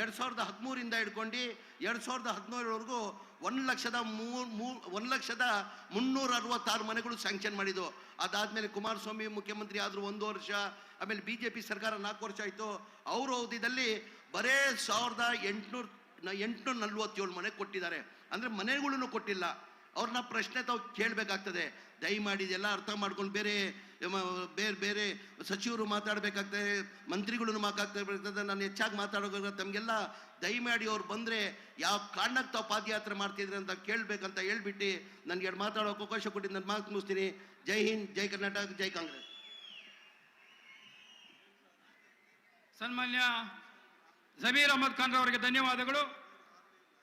ಎರಡು ಸಾವಿರದ ಹದಿಮೂರಿಂದ ಹಿಡ್ಕೊಂಡು ಎರಡು ಸಾವಿರದ ಹದಿನೇಳವರೆಗೂ ಒಂದು ಲಕ್ಷದ ಮೂರು ಮೂ, ಒಂದು ಲಕ್ಷದ ಮುನ್ನೂರ ಅರವತ್ತಾರು ಮನೆಗಳು ಸ್ಯಾಂಕ್ಷನ್ ಮಾಡಿದ್ದು. ಅದಾದಮೇಲೆ ಕುಮಾರಸ್ವಾಮಿ ಮುಖ್ಯಮಂತ್ರಿ ಆದರೂ ಒಂದು ವರ್ಷ, ಆಮೇಲೆ ಬಿ ಜೆ ಪಿ ಸರ್ಕಾರ ನಾಲ್ಕು ವರ್ಷ ಆಯಿತು. ಅವರು ಅವಧಿಯಲ್ಲಿ ಬರೇ ಸಾವಿರದ ಎಂಟುನೂರ ಎಂಟುನೂರ ನಲ್ವತ್ತೇಳು ಮನೆ ಕೊಟ್ಟಿದ್ದಾರೆ. ಅಂದರೆ ಮನೆಗಳನ್ನು ಕೊಟ್ಟಿಲ್ಲ. ಅವ್ರನ್ನ ಪ್ರಶ್ನೆ ತಾವು ಕೇಳಬೇಕಾಗ್ತದೆ. ದಯಮಾಡಿ ಇದೆಲ್ಲ ಅರ್ಥ ಮಾಡ್ಕೊಂಡು ಬೇರೆ ಬೇರೆ ಬೇರೆ ಸಚಿವರು ಮಾತಾಡಬೇಕಾಗ್ತದೆ ಮಂತ್ರಿಗಳನ್ನು ಮಾತಾಡ್ತಾ ನಾನು ಹೆಚ್ಚಾಗಿ ಮಾತಾಡೋಕೆ ತಮಗೆಲ್ಲ ದಯಮಾಡಿ ಅವ್ರು ಬಂದರೆ ಯಾವ ಕಾರಣಕ್ಕೆ ತಾವು ಪಾದಯಾತ್ರೆ ಮಾಡ್ತಿದ್ರಿ ಅಂತ ಕೇಳಬೇಕಂತ ಹೇಳ್ಬಿಟ್ಟು ನನಗೆ ಎರಡು ಮಾತಾಡೋಕೆ ಅವಕಾಶ ಕೊಟ್ಟಿದ್ದು, ನಾನು ಮಾತು ಮುಗಿಸ್ತೀನಿ. ಜೈ ಹಿಂದ್, ಜೈ ಕರ್ನಾಟಕ, ಜೈ ಕಾಂಗ್ರೆಸ್. ಸನ್ಮಾನ್ಯ ಜಮೀರ್ ಅಹಮದ್ ಖಾನ್ ಅವರಿಗೆ ಧನ್ಯವಾದಗಳು.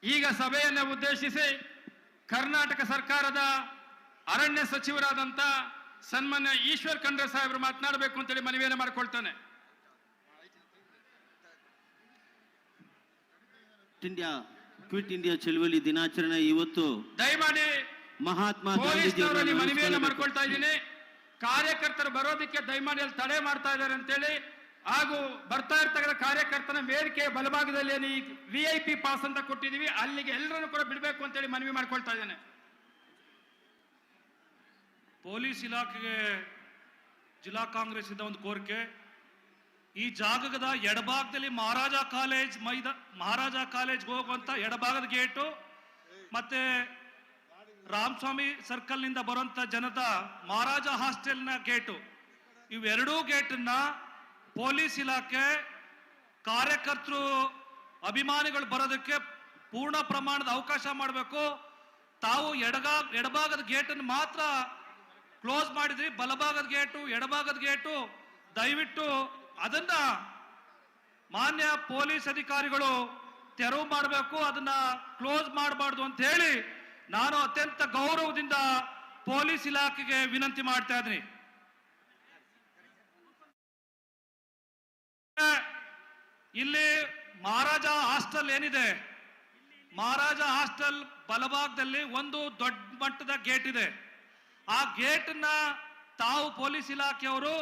ಈಗ ಸಭೆಯನ್ನು ಉದ್ದೇಶಿಸಿ ಕರ್ನಾಟಕ ಸರ್ಕಾರದ ಅರಣ್ಯ ಸಚಿವರಾದಂಥ ಸನ್ಮಾನ್ಯ ಈಶ್ವರ್ ಖಂಡ್ರೆ ಸಾಹೇಬರು ಮಾತನಾಡಬೇಕು ಅಂತೇಳಿ ಮನವಿಯನ್ನು ಮಾಡಿಕೊಳ್ತಾನೆ. ಕ್ವಿಟ್ ಇಂಡಿಯಾ ಕ್ವಿಟ್ ಇಂಡಿಯಾ ಚಳವಳಿ ದಿನಾಚರಣೆ ಇವತ್ತು ದಯಮಾಡಿ ಮಹಾತ್ಮ ಮನವಿಯನ್ನು ಮಾಡ್ಕೊಳ್ತಾ ಇದ್ದೀನಿ. ಕಾರ್ಯಕರ್ತರು ಬರೋದಕ್ಕೆ ದಯಮಾಡಿ ಅಲ್ಲಿ ತಡೆ ಮಾಡ್ತಾ ಇದ್ದಾರೆ ಅಂತೇಳಿ ಹಾಗೂ ಬರ್ತಾ ಇರ್ತಕ್ಕಂಥ ಕಾರ್ಯಕರ್ತನ ವೇದಿಕೆ ಬಲಭಾಗದಲ್ಲಿ ವಿ ಐ ಪಿ ಪಾಸ್ ಅಂತ ಕೊಟ್ಟಿದೀವಿ ಅಲ್ಲಿಗೆ ಎಲ್ಲರನ್ನು ಕೂಡ ಬಿಡಬೇಕು ಅಂತೇಳಿ ಮನವಿ ಮಾಡ್ಕೊಳ್ತಾ ಇದ್ದೇನೆ. ಪೊಲೀಸ್ ಇಲಾಖೆಗೆ ಜಿಲ್ಲಾ ಕಾಂಗ್ರೆಸ್ ಇಂದ ಒಂದು ಕೋರಿಕೆ. ಈ ಜಾಗದ ಎಡಭಾಗದಲ್ಲಿ ಮಹಾರಾಜ ಕಾಲೇಜ್ ಮೈದ, ಮಹಾರಾಜ ಕಾಲೇಜ್ಗೆ ಹೋಗುವಂತ ಎಡಭಾಗದ ಗೇಟು ಮತ್ತೆ ರಾಮಸ್ವಾಮಿ ಸರ್ಕಲ್ನಿಂದ ಬರುವಂತ ಜನತಾ ಮಹಾರಾಜ ಹಾಸ್ಟೆಲ್ನ ಗೇಟು ಇವೆರಡೂ ಗೇಟನ್ನ ಪೊಲೀಸ್ ಇಲಾಖೆ ಕಾರ್ಯಕರ್ತರು ಅಭಿಮಾನಿಗಳು ಬರೋದಕ್ಕೆ ಪೂರ್ಣ ಪ್ರಮಾಣದ ಅವಕಾಶ ಮಾಡಬೇಕು. ತಾವು ಎಡಗ, ಎಡಭಾಗದ ಗೇಟನ್ನು ಮಾತ್ರ ಕ್ಲೋಸ್ ಮಾಡಿದ್ರಿ. ಬಲಭಾಗದ ಗೇಟು, ಎಡಭಾಗದ ಗೇಟು. ದಯವಿಟ್ಟು ಅದನ್ನ ಮಾನ್ಯ ಪೊಲೀಸ್ ಅಧಿಕಾರಿಗಳು ತೆರವು ಮಾಡಬೇಕು. ಅದನ್ನ ಕ್ಲೋಸ್ ಮಾಡಬಾರ್ದು ಅಂತ ಹೇಳಿ ನಾನು ಅತ್ಯಂತ ಗೌರವದಿಂದ ಪೊಲೀಸ್ ಇಲಾಖೆಗೆ ವಿನಂತಿ ಮಾಡ್ತಾ ಇದ್ದೀನಿ. ಇಲ್ಲಿ ಮಹಾರಾಜ ಹಾಸ್ಟೆಲ್ ಏನಿದೆ? ಮಹಾರಾಜ ಹಾಸ್ಟೆಲ್ ಬಲಭಾಗದಲ್ಲಿ ಒಂದು ದೊಡ್ಡ ಮಟ್ಟದ ಗೇಟ್ ಇದೆ. ಆ ಗೇಟನ್ನ ತಾವು ಪೊಲೀಸ್ ಇಲಾಖೆಯವರು,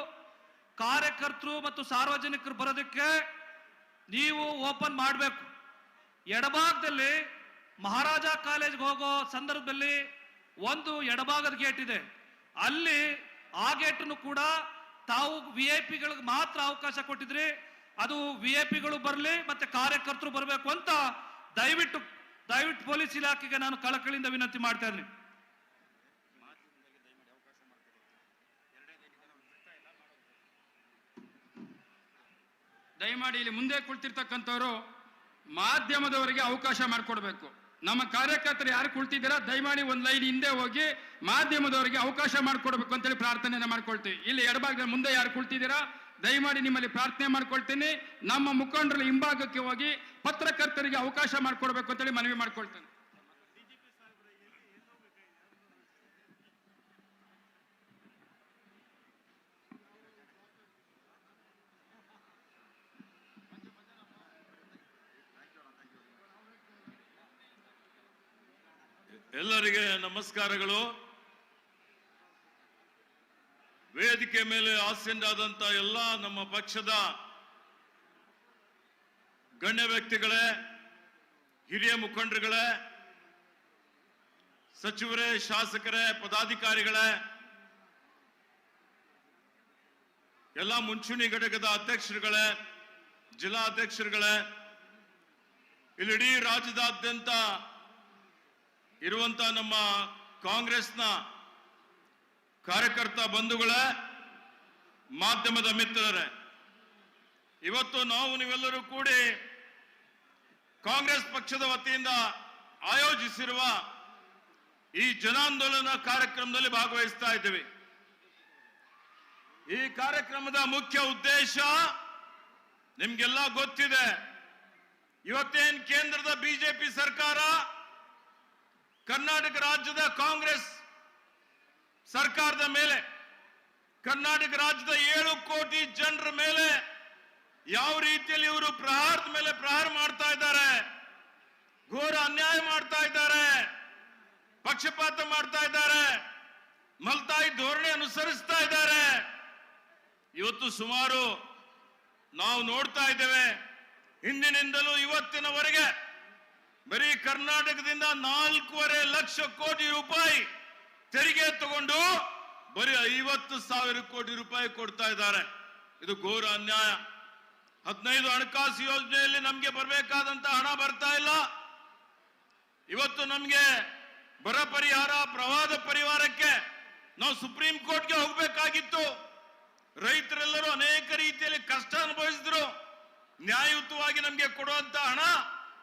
ಕಾರ್ಯಕರ್ತರು ಮತ್ತು ಸಾರ್ವಜನಿಕರು ಬರೋದಕ್ಕೆ ನೀವು ಓಪನ್ ಮಾಡಬೇಕು. ಎಡಭಾಗದಲ್ಲಿ ಮಹಾರಾಜ ಕಾಲೇಜ್ಗೆ ಹೋಗೋ ಸಂದರ್ಭದಲ್ಲಿ ಒಂದು ಎಡಭಾಗದ ಗೇಟ್ ಇದೆ. ಅಲ್ಲಿ ಆ ಗೇಟನ್ನು ಕೂಡ ತಾವು ವಿ ಐ ಪಿಗಳಿಗೆ ಮಾತ್ರ ಅವಕಾಶ ಕೊಟ್ಟಿದ್ರಿ ಅದು ವಿ ಐ ಪಿಗಳು ಬರಲಿ ಮತ್ತೆ ಕಾರ್ಯಕರ್ತರು ಬರಬೇಕು ಅಂತ ದಯವಿಟ್ಟು ದಯವಿಟ್ಟು ಪೊಲೀಸ್ ಇಲಾಖೆಗೆ ನಾನು ಕಳಕಳಿಯಿಂದ ವಿನಂತಿ ಮಾಡ್ತಾ ಇರಲಿ. ದಯಮಾಡಿ ಇಲ್ಲಿ ಮುಂದೆ ಕುಳಿತಿರ್ತಕ್ಕಂಥವರು ಮಾಧ್ಯಮದವರಿಗೆ ಅವಕಾಶ ಮಾಡಿಕೊಡ್ಬೇಕು. ನಮ್ಮ ಕಾರ್ಯಕರ್ತರು ಯಾರು ಕುಳಿತಿದ್ದೀರಾ, ದಯಮಾಡಿ ಒಂದು ಲೈನ್ ಹಿಂದೆ ಹೋಗಿ ಮಾಧ್ಯಮದವರಿಗೆ ಅವಕಾಶ ಮಾಡಿಕೊಡ್ಬೇಕು ಅಂತೇಳಿ ಪ್ರಾರ್ಥನೆಯನ್ನು ಮಾಡ್ಕೊಳ್ತೀವಿ. ಇಲ್ಲಿ ಎಡಭಾಗದ ಮುಂದೆ ಯಾರು ಕುಳಿತಿದ್ದೀರಾ, ದಯಮಾಡಿ ನಿಮ್ಮಲ್ಲಿ ಪ್ರಾರ್ಥನೆ ಮಾಡ್ಕೊಳ್ತೀನಿ. ನಮ್ಮ ಮುಖಂಡರಲ್ಲಿ ಹಿಂಭಾಗಕ್ಕೆ ಹೋಗಿ ಪತ್ರಕರ್ತರಿಗೆ ಅವಕಾಶ ಮಾಡಿಕೊಡ್ಬೇಕು ಅಂತೇಳಿ ಮನವಿ ಮಾಡ್ಕೊಳ್ತೇನೆ. ಎಲ್ಲರಿಗೆ ನಮಸ್ಕಾರಗಳು. ವೇದಿಕೆ ಮೇಲೆ ಆಸೀನರಾದಂತ ಎಲ್ಲ ನಮ್ಮ ಪಕ್ಷದ ಗಣ್ಯ ವ್ಯಕ್ತಿಗಳೇ, ಹಿರಿಯ ಮುಖಂಡರುಗಳೇ, ಸಚಿವರೇ, ಶಾಸಕರೇ, ಪದಾಧಿಕಾರಿಗಳೇ, ಎಲ್ಲ ಮುಂಚೂಣಿ ಘಟಕದ ಅಧ್ಯಕ್ಷರುಗಳೇ, ಜಿಲ್ಲಾ ಅಧ್ಯಕ್ಷರುಗಳೇ, ಇಲ್ಲಿಡೀ ರಾಜ್ಯದಾದ್ಯಂತ ಇರುವಂತ ನಮ್ಮ ಕಾಂಗ್ರೆಸ್ನ ಕಾರ್ಯಕರ್ತ ಬಂಧುಗಳ, ಮಾಧ್ಯಮದ ಮಿತ್ರರೇ, ಇವತ್ತು ನಾವು ನೀವೆಲ್ಲರೂ ಕೂಡಿ ಕಾಂಗ್ರೆಸ್ ಪಕ್ಷದ ವತಿಯಿಂದ ಆಯೋಜಿಸಿರುವ ಈ ಜನಾಂದೋಲನ ಕಾರ್ಯಕ್ರಮದಲ್ಲಿ ಭಾಗವಹಿಸ್ತಾ ಇದ್ದೀವಿ. ಈ ಕಾರ್ಯಕ್ರಮದ ಮುಖ್ಯ ಉದ್ದೇಶ ನಿಮ್ಗೆಲ್ಲ ಗೊತ್ತಿದೆ. ಇವತ್ತೇನ್ ಕೇಂದ್ರದ ಬಿಜೆಪಿ ಸರ್ಕಾರ ಕರ್ನಾಟಕ ರಾಜ್ಯದ ಕಾಂಗ್ರೆಸ್ ಸರ್ಕಾರದ ಮೇಲೆ, ಕರ್ನಾಟಕ ರಾಜ್ಯದ ಏಳು ಕೋಟಿ ಜನರ ಮೇಲೆ ಯಾವ ರೀತಿಯಲ್ಲಿ ಇವರು ಪ್ರಹಾರದ ಮೇಲೆ ಪ್ರಹಾರ ಮಾಡ್ತಾ ಇದ್ದಾರೆ, ಘೋರ ಅನ್ಯಾಯ ಮಾಡ್ತಾ ಇದ್ದಾರೆ, ಪಕ್ಷಪಾತ ಮಾಡ್ತಾ ಇದ್ದಾರೆ, ಮಲ್ತಾಯಿ ಧೋರಣೆ ಅನುಸರಿಸ್ತಾ ಇದ್ದಾರೆ. ಇವತ್ತು ಸುಮಾರು ನಾವು ನೋಡ್ತಾ ಇದ್ದೇವೆ, ಹಿಂದಿನಿಂದಲೂ ಇವತ್ತಿನವರೆಗೆ ಬರೀ ಕರ್ನಾಟಕದಿಂದ ನಾಲ್ಕೂವರೆ ಲಕ್ಷ ಕೋಟಿ ರೂಪಾಯಿ ತೆರಿಗೆ ತಗೊಂಡು ಬರೀ ಐವತ್ತು ಸಾವಿರ ಕೋಟಿ ರೂಪಾಯಿ ಕೊಡ್ತಾ ಇದ್ದಾರೆ. ಇದು ಘೋರ ಅನ್ಯಾಯ. ಹದಿನೈದು ಹಣಕಾಸು ಯೋಜನೆಯಲ್ಲಿ ನಮ್ಗೆ ಬರಬೇಕಾದಂತ ಹಣ ಬರ್ತಾ ಇಲ್ಲ. ಇವತ್ತು ನಮ್ಗೆ ಬರ ಪರಿಹಾರ, ಪ್ರವಾದ ಪರಿವಾರಕ್ಕೆ ನಾವು ಸುಪ್ರೀಂ ಕೋರ್ಟ್ಗೆ ಹೋಗ್ಬೇಕಾಗಿತ್ತು. ರೈತರೆಲ್ಲರೂ ಅನೇಕ ರೀತಿಯಲ್ಲಿ ಕಷ್ಟ ಅನುಭವಿಸಿದ್ರು. ನ್ಯಾಯಯುತವಾಗಿ ನಮ್ಗೆ ಕೊಡುವಂತ ಹಣ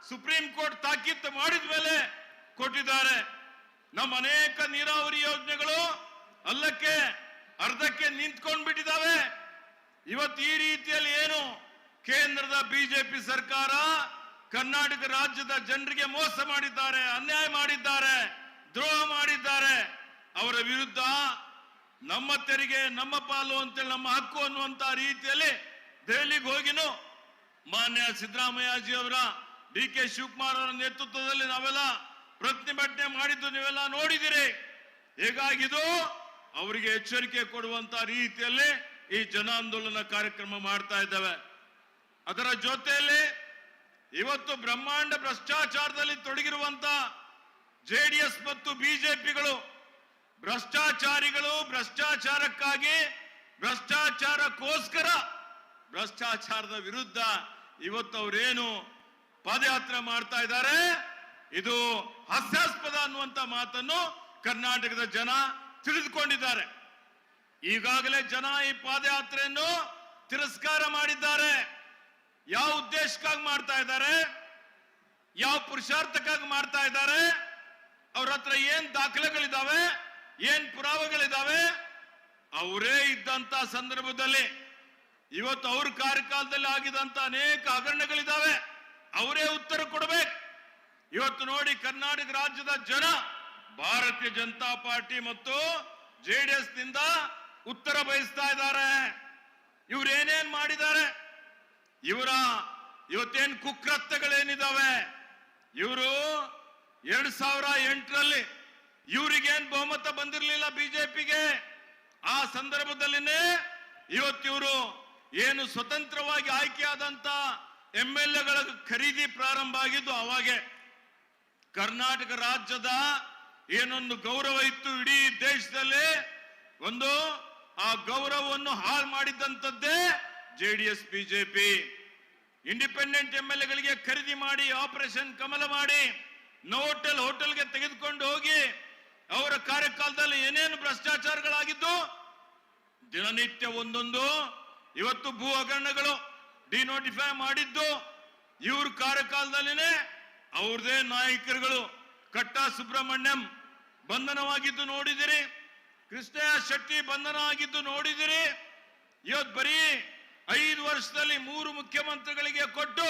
ಸುಪ್ರೀಂ ಕೋರ್ಟ್ ತಾಕೀತು ಮಾಡಿದ ಮೇಲೆ ಕೊಟ್ಟಿದ್ದಾರೆ. ನಮ್ಮ ಅನೇಕ ನೀರಾವರಿ ಯೋಜನೆಗಳು ಅಲ್ಲಕ್ಕೆ ಅರ್ಧಕ್ಕೆ ನಿಂತ್ಕೊಂಡು ಬಿಟ್ಟಿದ್ದಾವೆ. ಇವತ್ತು ಈ ರೀತಿಯಲ್ಲಿ ಏನು ಕೇಂದ್ರದ ಬಿಜೆಪಿ ಸರ್ಕಾರ ಕರ್ನಾಟಕ ರಾಜ್ಯದ ಜನರಿಗೆ ಮೋಸ ಮಾಡಿದ್ದಾರೆ, ಅನ್ಯಾಯ ಮಾಡಿದ್ದಾರೆ, ದ್ರೋಹ ಮಾಡಿದ್ದಾರೆ. ಅವರ ವಿರುದ್ಧ ನಮ್ಮ ತೆರಿಗೆ, ನಮ್ಮ ಪಾಲು ಅಂತೇಳಿ, ನಮ್ಮ ಹಕ್ಕು ಅನ್ನುವಂತ ರೀತಿಯಲ್ಲಿ ದೆಹಲಿಗೆ ಹೋಗಿನೂ ಮಾನ್ಯ ಸಿದ್ದರಾಮಯ್ಯಜಿ ಅವರ ಡಿ ಕೆ ಶಿವಕುಮಾರ್ ಅವರ ನೇತೃತ್ವದಲ್ಲಿ ನಾವೆಲ್ಲ ಪ್ರತಿಭಟನೆ ಮಾಡಿದ್ದು ನೀವೆಲ್ಲ ನೋಡಿದಿರಿ. ಹೇಗಾಗಿದು ಅವರಿಗೆ ಎಚ್ಚರಿಕೆ ಕೊಡುವಂತ ರೀತಿಯಲ್ಲಿ ಈ ಜನಾಂದೋಲನ ಕಾರ್ಯಕ್ರಮ ಮಾಡ್ತಾ ಇದ್ದೇವೆ. ಅದರ ಜೊತೆಯಲ್ಲಿ ಇವತ್ತು ಬ್ರಹ್ಮಾಂಡ ಭ್ರಷ್ಟಾಚಾರದಲ್ಲಿ ತೊಡಗಿರುವಂತ ಜೆಡಿಎಸ್ ಮತ್ತು ಬಿಜೆಪಿಗಳು ಭ್ರಷ್ಟಾಚಾರಿಗಳು ಭ್ರಷ್ಟಾಚಾರಕ್ಕಾಗಿ ಭ್ರಷ್ಟಾಚಾರಕ್ಕೋಸ್ಕರ ಭ್ರಷ್ಟಾಚಾರದ ವಿರುದ್ಧ ಇವತ್ತು ಅವರೇನು ಪಾದಯಾತ್ರೆ ಮಾಡ್ತಾ ಇದ್ದಾರೆ. ಇದು ಹಾಸ್ಯಾಸ್ಪದ ಅನ್ನುವಂತ ಮಾತನ್ನು ಕರ್ನಾಟಕದ ಜನ ತಿಳಿದುಕೊಂಡಿದ್ದಾರೆ. ಈಗಾಗಲೇ ಜನ ಈ ಪಾದಯಾತ್ರೆಯನ್ನು ತಿರಸ್ಕಾರ ಮಾಡಿದ್ದಾರೆ. ಯಾವ ಉದ್ದೇಶಕ್ಕಾಗಿ ಮಾಡ್ತಾ ಇದ್ದಾರೆ? ಯಾವ ಪುರುಷಾರ್ಥಕ್ಕಾಗಿ ಮಾಡ್ತಾ ಇದ್ದಾರೆ? ಅವ್ರ ಹತ್ರ ಏನ್ ದಾಖಲೆಗಳಿದಾವೆ? ಏನ್ ಪುರಾವೆಗಳಿದಾವೆ? ಅವರೇ ಇದ್ದಂತ ಸಂದರ್ಭದಲ್ಲಿ. ಇವತ್ತು ಅವ್ರ ಕಾರ್ಯಕಾಲದಲ್ಲಿ ಆಗಿದಂತ ಅನೇಕ ಹಗರಣಗಳಿದಾವೆ. ಅವರೇ ಉತ್ತರ ಕೊಡಬೇಕು. ಇವತ್ತು ನೋಡಿ ಕರ್ನಾಟಕ ರಾಜ್ಯದ ಜನ ಭಾರತೀಯ ಜನತಾ ಪಾರ್ಟಿ ಮತ್ತು ಜೆಡಿಎಸ್ನಿಂದ ಉತ್ತರ ಬಯಸ್ತಾ ಇದ್ದಾರೆ. ಇವ್ರೇನೇನ್ ಮಾಡಿದ್ದಾರೆ? ಇವರ ಇವತ್ತೇನ್ ಕುಕೃತ್ಯಗಳೇನಿದಾವೆ? ಇವರು ಎರಡ್ ಸಾವಿರ ಎಂಟರಲ್ಲಿ ಇವರಿಗೇನ್ ಬಹುಮತ ಬಂದಿರಲಿಲ್ಲ ಬಿಜೆಪಿಗೆ ಆ ಸಂದರ್ಭದಲ್ಲಿನೇ ಇವತ್ತಿವರು ಏನು ಸ್ವತಂತ್ರವಾಗಿ ಆಯ್ಕೆಯಾದಂತ ಎಂ ಎಲ್ ಎಗಳ ಖರೀದಿ ಪ್ರಾರಂಭ ಆಗಿದ್ದು ಅವಾಗೆ ಕರ್ನಾಟಕ ರಾಜ್ಯದ ಏನೊಂದು ಗೌರವ ಇತ್ತು ಇಡೀ ದೇಶದಲ್ಲಿ, ಒಂದು ಆ ಗೌರವವನ್ನು ಹಾಳು ಮಾಡಿದ್ದಂಥದ್ದೇ JDS BJP independent M L ಎಗಳಿಗೆ ಖರೀದಿ ಮಾಡಿ ಆಪರೇಷನ್ ಕಮಲ ಮಾಡಿ ನೋಟೆಲ್ ಹೋಟೆಲ್ಗೆ ತೆಗೆದುಕೊಂಡು ಹೋಗಿ, ಅವರ ಕಾರ್ಯಕಾಲದಲ್ಲಿ ಏನೇನು ಭ್ರಷ್ಟಾಚಾರಗಳಾಗಿದ್ದು, ದಿನನಿತ್ಯ ಒಂದೊಂದು, ಇವತ್ತು ಭೂ ಹಗರಣಗಳು ಡಿನೋಟಿಫೈ ಮಾಡಿದ್ದು ಇವ್ರ ಕಾರ್ಯಕಾಲದಲ್ಲಿನೇ ಅವ್ರದೇ ನಾಯಕರುಗಳು ಕಟ್ಟ ಸುಬ್ರಹ್ಮಣ್ಯಂ ಬಂಧನವಾಗಿದ್ದು ನೋಡಿದಿರಿ ಕೃಷ್ಣಯ್ಯ ಶೆಟ್ಟಿ ಬಂಧನ ಆಗಿದ್ದು ನೋಡಿದಿರಿ. ಇವತ್ತು ಬರೀ ಐದು ವರ್ಷದಲ್ಲಿ ಮೂರು ಮುಖ್ಯಮಂತ್ರಿಗಳಿಗೆ ಕೊಟ್ಟು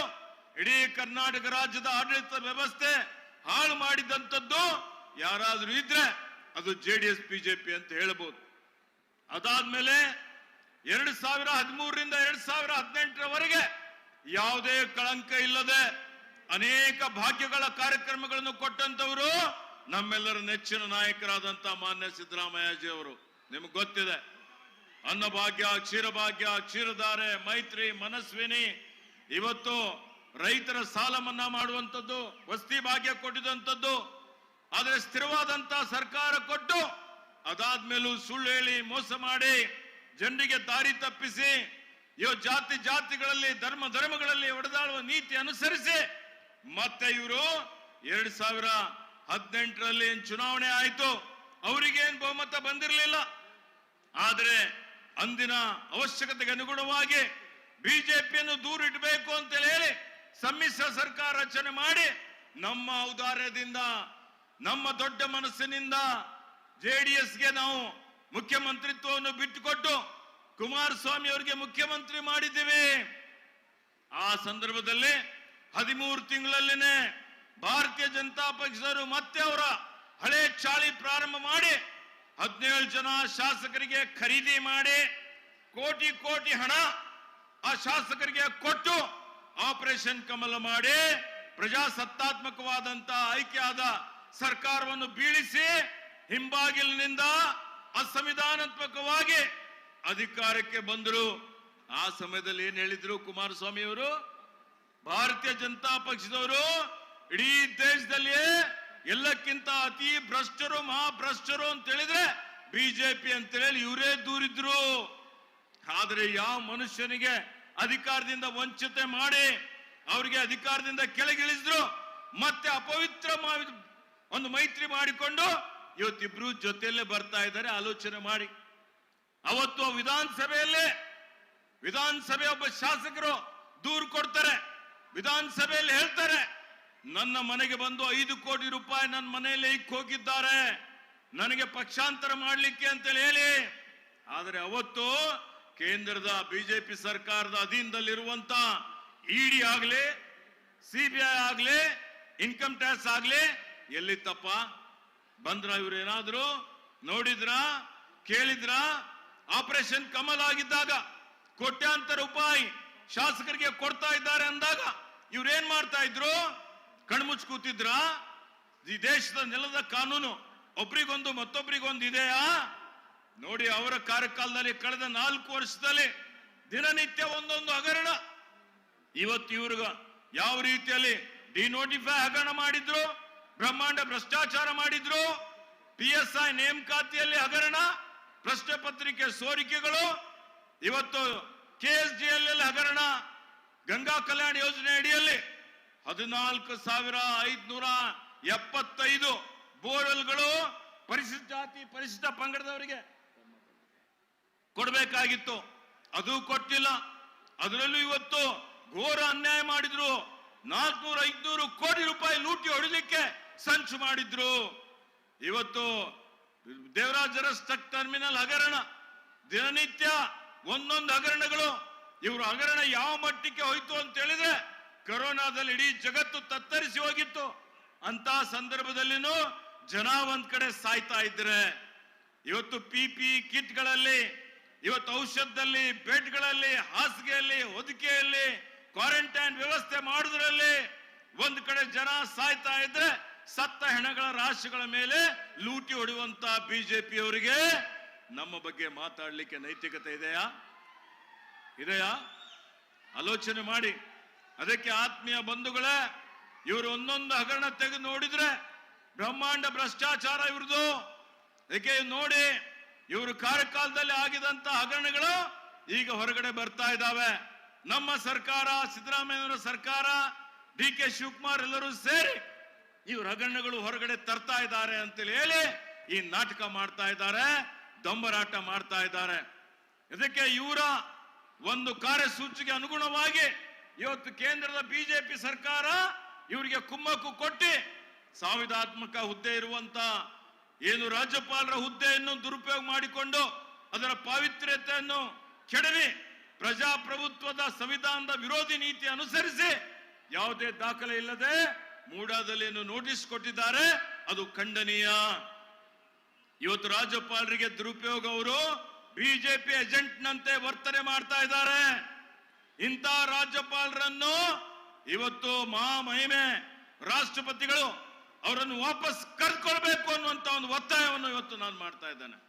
ಇಡೀ ಕರ್ನಾಟಕ ರಾಜ್ಯದ ಆಡಳಿತ ವ್ಯವಸ್ಥೆ ಹಾಳು ಮಾಡಿದಂಥದ್ದು ಯಾರಾದ್ರೂ ಇದ್ರೆ ಅದು ಜೆ ಡಿ ಎಸ್ ಬಿಜೆಪಿ ಅಂತ ಹೇಳ್ಬೋದು. ಅದಾದ್ಮೇಲೆ ಎರಡು ಸಾವಿರ ಹದಿಮೂರರಿಂದ ಎರಡು ಸಾವಿರ ಹದಿನೆಂಟರವರೆಗೆ ಯಾವುದೇ ಕಳಂಕ ಇಲ್ಲದೆ ಅನೇಕ ಭಾಗ್ಯಗಳ ಕಾರ್ಯಕ್ರಮಗಳನ್ನು ಕೊಟ್ಟಂತವರು ನಮ್ಮೆಲ್ಲರ ನೆಚ್ಚಿನ ನಾಯಕರಾದಂತ ಮಾನ್ಯ ಸಿದ್ದರಾಮಯ್ಯಜಿ ಅವರು ನಿಮ್ಗೆ ಗೊತ್ತಿದೆ, ಅನ್ನಭಾಗ್ಯ, ಕ್ಷೀರಭಾಗ್ಯ, ಕ್ಷೀರಧಾರೆ, ಮೈತ್ರಿ, ಮನಸ್ವಿನಿ, ಇವತ್ತು ರೈತರ ಸಾಲ ಮನ್ನಾ ಮಾಡುವಂಥದ್ದು, ವಸ್ತಿ ಭಾಗ್ಯ ಕೊಟ್ಟಿದಂಥದ್ದು, ಆದರೆ ಸ್ಥಿರವಾದಂತಹ ಸರ್ಕಾರ ಕೊಟ್ಟು ಅದಾದ್ಮೇಲೂ ಸುಳ್ಳು ಹೇಳಿ ಮೋಸ ಮಾಡಿ ಜನರಿಗೆ ದಾರಿ ತಪ್ಪಿಸಿ ಇವ ಜಾತಿ ಜಾತಿಗಳಲ್ಲಿ, ಧರ್ಮ ಧರ್ಮಗಳಲ್ಲಿ ಹೊಡೆದಾಡುವ ನೀತಿ ಅನುಸರಿಸಿ, ಮತ್ತೆ ಇವರು ಎರಡ್ ಸಾವಿರ ಹದಿನೆಂಟರಲ್ಲಿ ಏನ್ ಚುನಾವಣೆ ಆಯ್ತು ಅವರಿಗೇನ್ ಬಹುಮತ ಬಂದಿರಲಿಲ್ಲ. ಆದರೆ ಅಂದಿನ ಅವಶ್ಯಕತೆಗೆ ಅನುಗುಣವಾಗಿ ಬಿಜೆಪಿಯನ್ನು ದೂರ ಇಡಬೇಕು ಅಂತ ಹೇಳಿ ಸಮ್ಮಿಶ್ರ ಸರ್ಕಾರ ರಚನೆ ಮಾಡಿ, ನಮ್ಮ ಔದಾರ್ಯದಿಂದ, ನಮ್ಮ ದೊಡ್ಡ ಮನಸ್ಸಿನಿಂದ ಜೆಡಿಎಸ್ಗೆ ನಾವು ಮುಖ್ಯಮಂತ್ರಿತ್ವವನ್ನು ಬಿಟ್ಟುಕೊಟ್ಟು ಕುಮಾರಸ್ವಾಮಿ ಅವರಿಗೆ ಮುಖ್ಯಮಂತ್ರಿ ಮಾಡಿದ್ದೇವೆ. ಆ ಸಂದರ್ಭದಲ್ಲಿ ಹದಿಮೂರು ತಿಂಗಳಲ್ಲಿನೇ ಭಾರತೀಯ ಜನತಾ ಪಕ್ಷದವರು ಮತ್ತೆ ಅವರ ಹಳೆ ಚಾಳಿ ಪ್ರಾರಂಭ ಮಾಡಿ ಹದಿನೇಳು ಜನ ಶಾಸಕರಿಗೆ ಖರೀದಿ ಮಾಡಿ ಕೋಟಿ ಕೋಟಿ ಹಣ ಆ ಶಾಸಕರಿಗೆ ಕೊಟ್ಟು ಆಪರೇಷನ್ ಕಮಲ ಮಾಡಿ ಪ್ರಜಾಸತ್ತಾತ್ಮಕವಾದಂತ ಆಯ್ಕೆಯಾದ ಸರ್ಕಾರವನ್ನು ಬೀಳಿಸಿ ಹಿಂಬಾಗಿಲಿನಿಂದ ಅಸಂವಿಧಾನಾತ್ಮಕವಾಗಿ ಅಧಿಕಾರಕ್ಕೆ ಬಂದರು. ಆ ಸಮಯದಲ್ಲಿ ಏನ್ ಹೇಳಿದ್ರು ಕುಮಾರಸ್ವಾಮಿ ಅವರು ಭಾರತೀಯ ಜನತಾ ಪಕ್ಷದವರು, ಇಡೀ ದೇಶದಲ್ಲಿ ಎಲ್ಲಕ್ಕಿಂತ ಅತಿ ಭ್ರಷ್ಟರು, ಮಹಾಭ್ರಷ್ಟರು ಅಂತ ಹೇಳಿದ್ರೆ ಬಿಜೆಪಿ ಅಂತ ಹೇಳಿ ಇವರೇ ದೂರಿದ್ರು. ಆದ್ರೆ ಯಾವ ಮನುಷ್ಯನಿಗೆ ಅಧಿಕಾರದಿಂದ ವಂಚತೆ ಮಾಡಿ ಅವರಿಗೆ ಅಧಿಕಾರದಿಂದ ಕೆಳಗಿಳಿಸಿದ್ರು, ಮತ್ತೆ ಅಪವಿತ್ರ ಒಂದು ಮೈತ್ರಿ ಮಾಡಿಕೊಂಡು ಇವತ್ತಿಬ್ರು ಜೊತೆಯಲ್ಲೇ ಬರ್ತಾ ಇದ್ದಾರೆ, ಆಲೋಚನೆ ಮಾಡಿ. ಅವತ್ತು ವಿಧಾನಸಭೆಯಲ್ಲೇ, ವಿಧಾನಸಭೆ ಒಬ್ಬ ಶಾಸಕರು ದೂರು ಕೊಡ್ತಾರೆ, ವಿಧಾನಸಭೆಯಲ್ಲಿ ಹೇಳ್ತಾರೆ, ನನ್ನ ಮನೆಗೆ ಬಂದು ಐದು ಕೋಟಿ ರೂಪಾಯಿ ನನ್ನ ಮನೆಯಲ್ಲಿ ಇಕ್ ಹೋಗಿದ್ದಾರೆ, ನನಗೆ ಪಕ್ಷಾಂತರ ಮಾಡಲಿಕ್ಕೆ ಅಂತೇಳಿ ಹೇಳಿ. ಆದರೆ ಅವತ್ತು ಕೇಂದ್ರದ ಬಿಜೆಪಿ ಸರ್ಕಾರದ ಅಧೀನದಲ್ಲಿರುವಂತ ಇಡಿ ಆಗ್ಲಿ ಸಿಬಿಐ ಆಗ್ಲಿ, ಇನ್ಕಮ್ ಟ್ಯಾಕ್ಸ್ ಆಗ್ಲಿ ಎಲ್ಲಿತ್ತಪ್ಪ ಬಂದ್ರ ಇವ್ರು ಏನಾದ್ರು ನೋಡಿದ್ರ? ಕೇಳಿದ್ರ? ಆಪರೇಷನ್ ಕಮಲ್ ಆಗಿದ್ದಾಗ ಕೋಟ್ಯಾಂತರ ರೂಪಾಯಿ ಶಾಸಕರಿಗೆ ಕೊಡ್ತಾ ಇದ್ದಾರೆ ಅಂದಾಗ ಇವ್ರೇನ್ ಮಾಡ್ತಾ ಇದ್ರು? ಕಣ್ಮುಚ್ ಕೂತಿದ್ರ? ಈ ದೇಶದ ನೆಲದ ಕಾನೂನು ಒಬ್ರಿಗೊಂದು ಮತ್ತೊಬ್ರಿಗೊಂದು ಇದೆಯಾ? ನೋಡಿ ಅವರ ಕಾರ್ಯಕಾಲದಲ್ಲಿ ಕಳೆದ ನಾಲ್ಕು ವರ್ಷದಲ್ಲಿ ದಿನನಿತ್ಯ ಒಂದೊಂದು ಹಗರಣ. ಇವತ್ತು ಇವ್ರಿಗ ಯಾವ ರೀತಿಯಲ್ಲಿ ಡಿನೋಟಿಫೈ ಹಗರಣ ಮಾಡಿದ್ರು? ಬ್ರಹ್ಮಾಂಡ ಭ್ರಷ್ಟಾಚಾರ ಮಾಡಿದ್ರು ಪಿ ಎಸ್ ಐ ನೇಮಕಾತಿಯಲ್ಲಿ ಹಗರಣ, ಪ್ರಶ್ನೆ ಪತ್ರಿಕೆ ಸೋರಿಕೆಗಳು, ಇವತ್ತು ಕೆ ಎಸ್ ಡಿ ಎಲ್ ಹಗರಣ, ಗಂಗಾ ಕಲ್ಯಾಣ ಯೋಜನೆ ಅಡಿಯಲ್ಲಿ ಹದಿನಾಲ್ಕು ಸಾವಿರ ಐದುನೂರ ಎಪ್ಪತ್ತೈದು ಬೋರ್ವೆಲ್ಗಳು ಪರಿಶಿಷ್ಟ ಜಾತಿ, ಪರಿಶಿಷ್ಟ ಪಂಗಡದವರಿಗೆ ಕೊಡಬೇಕಾಗಿತ್ತು. ಅದು ಕೊಟ್ಟಿಲ್ಲ. ಅದರಲ್ಲೂ ಇವತ್ತು ಘೋರ ಅನ್ಯಾಯ ಮಾಡಿದ್ರು. ನಾಲ್ಕನೂರ ಐದ್ನೂರು ಕೋಟಿ ರೂಪಾಯಿ ಲೂಟಿ ಹೊಡಿಲಿಕ್ಕೆ ಸಂಚು ಮಾಡಿದ್ರು. ಇವತ್ತು ದೇವರಾಜ ಸ್ಟಕ್ ಟರ್ಮಿನಲ್ ಹಗರಣ. ದಿನನಿತ್ಯ ಒಂದೊಂದು ಹಗರಣಗಳು. ಇವರು ಹಗರಣ ಯಾವ ಮಟ್ಟಕ್ಕೆ ಹೋಯ್ತು ಅಂತ ಹೇಳಿದ್ರೆ ಕೊರೋನಾದಲ್ಲಿ ಇಡೀ ಜಗತ್ತು ತತ್ತರಿಸಿ ಹೋಗಿತ್ತು. ಅಂತ ಸಂದರ್ಭದಲ್ಲಿನೂ ಜನ ಒಂದ್ ಕಡೆ ಸಾಯ್ತಾ ಇದ್ರೆ. ಇವತ್ತು ಪಿ ಪಿ ಕಿಟ್ಗಳಲ್ಲಿ, ಇವತ್ತು ಔಷಧದಲ್ಲಿ, ಬೆಡ್ಗಳಲ್ಲಿ, ಹಾಸಿಗೆಯಲ್ಲಿ, ಹೊದಿಕೆಯಲ್ಲಿ, ಕ್ವಾರಂಟೈನ್ ವ್ಯವಸ್ಥೆ ಮಾಡುದ್ರಲ್ಲಿ ಒಂದ್ ಕಡೆ ಜನ ಸಾಯ್ತಾ ಇದ್ರೆ ಸತ್ತ ಹೆಣಗಳ ರಾಶಿಗಳ ಮೇಲೆ ಲೂಟಿ ಹೊಡೆಯುವಂತ ಬಿಜೆಪಿಯವರಿಗೆ ನಮ್ಮ ಬಗ್ಗೆ ಮಾತಾಡಲಿಕ್ಕೆ ನೈತಿಕತೆ ಇದೆಯಾ? ಇದೆಯಾ? ಆಲೋಚನೆ ಮಾಡಿ. ಅದಕ್ಕೆ ಆತ್ಮೀಯ ಬಂಧುಗಳೇ, ಇವರು ಒಂದೊಂದು ಹಗರಣ ತೆಗೆದು ನೋಡಿದ್ರೆ ಬ್ರಹ್ಮಾಂಡ ಭ್ರಷ್ಟಾಚಾರ ಇವ್ರದ್ದು ಅದಕ್ಕೆ ನೋಡಿ, ಇವರು ಕಾರ್ಯಕಾಲದಲ್ಲಿ ಆಗಿದಂತ ಹಗರಣಗಳು ಈಗ ಹೊರಗಡೆ ಬರ್ತಾ ಇದ್ದಾವೆ. ನಮ್ಮ ಸರ್ಕಾರ, ಸಿದ್ದರಾಮಯ್ಯನವರ ಸರ್ಕಾರ, ಡಿ ಕೆ ಶಿವಕುಮಾರ್ ಎಲ್ಲರೂ ಸೇರಿ ಇವ್ರ ಹಗರಣಗಳು ಹೊರಗಡೆ ತರ್ತಾ ಇದ್ದಾರೆ ಅಂತೇಳಿ ಹೇಳಿ ಈ ನಾಟಕ ಮಾಡ್ತಾ ಇದ್ದಾರೆ ದೊಂಬರಾಟ ಮಾಡ್ತಾ ಇದ್ದಾರೆ. ಇದಕ್ಕೆ ಇವರ ಒಂದು ಕಾರ್ಯಸೂಚಿಗೆ ಅನುಗುಣವಾಗಿ ಇವತ್ತು ಕೇಂದ್ರದ ಬಿಜೆಪಿ ಸರ್ಕಾರ ಇವರಿಗೆ ಕುಮ್ಮಕ್ಕು ಕೊಟ್ಟಿ ಸಂವಿಧಾತ್ಮಕ ಹುದ್ದೆ ಇರುವಂತ ಏನು ರಾಜ್ಯಪಾಲರ ಹುದ್ದೆಯನ್ನು ದುರುಪಯೋಗ ಮಾಡಿಕೊಂಡು ಅದರ ಪಾವಿತ್ರ್ಯತೆಯನ್ನು ಕೆಡವಿ ಪ್ರಜಾಪ್ರಭುತ್ವದ ಸಂವಿಧಾನದ ವಿರೋಧಿ ನೀತಿ ಅನುಸರಿಸಿ ಯಾವುದೇ ದಾಖಲೆ ಇಲ್ಲದೆ ಮೂಡಾದಲ್ಲಿ ಏನು ನೋಟಿಸ್ ಕೊಟ್ಟಿದ್ದಾರೆ? ಅದು ಖಂಡನೀಯ. ಇವತ್ತು ರಾಜ್ಯಪಾಲರಿಗೆ ದುರುಪಯೋಗ ಅವರು ಬಿಜೆಪಿ ಏಜೆಂಟ್ನಂತೆ ವರ್ತನೆ ಮಾಡ್ತಾ ಇದ್ದಾರೆ. ಇಂಥ ರಾಜ್ಯಪಾಲರನ್ನು ಇವತ್ತು ಮಹಾಮಹಿಮೆ ರಾಷ್ಟ್ರಪತಿಗಳು ಅವರನ್ನು ವಾಪಸ್ ಕರ್ಕೊಳ್ಬೇಕು ಅನ್ನುವಂತ ಒಂದು ಒತ್ತಾಯವನ್ನು ಇವತ್ತು ನಾನು ಮಾಡ್ತಾ ಇದ್ದೇನೆ.